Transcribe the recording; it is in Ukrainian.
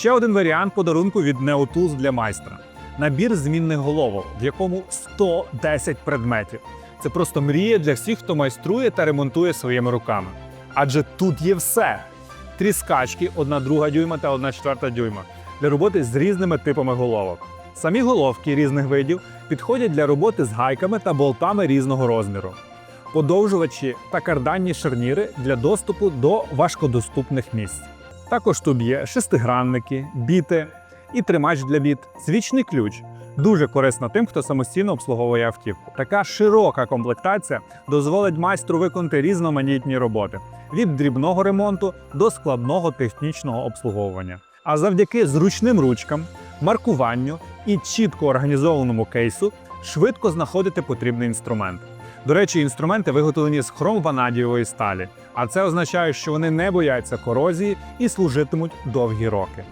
Ще один варіант подарунку від Neotools для майстра: набір змінних головок, в якому 110 предметів. Це просто мрія для всіх, хто майструє та ремонтує своїми руками. Адже тут є все: тріскачки, 1 друга дюйма та 1 четверта дюйма для роботи з різними типами головок. Самі головки різних видів підходять для роботи з гайками та болтами різного розміру. Подовжувачі та карданні шарніри для доступу до важкодоступних місць. Також тут є шестигранники, біти і тримач для біт, свічний ключ. Дуже корисно тим, хто самостійно обслуговує автівку. Така широка комплектація дозволить майстру виконати різноманітні роботи від дрібного ремонту до складного технічного обслуговування. А завдяки зручним ручкам, маркуванню і чітко організованому кейсу швидко знаходити потрібний інструмент. До речі, інструменти виготовлені з хромванадієвої сталі, а це означає, що вони не бояться корозії і служитимуть довгі роки.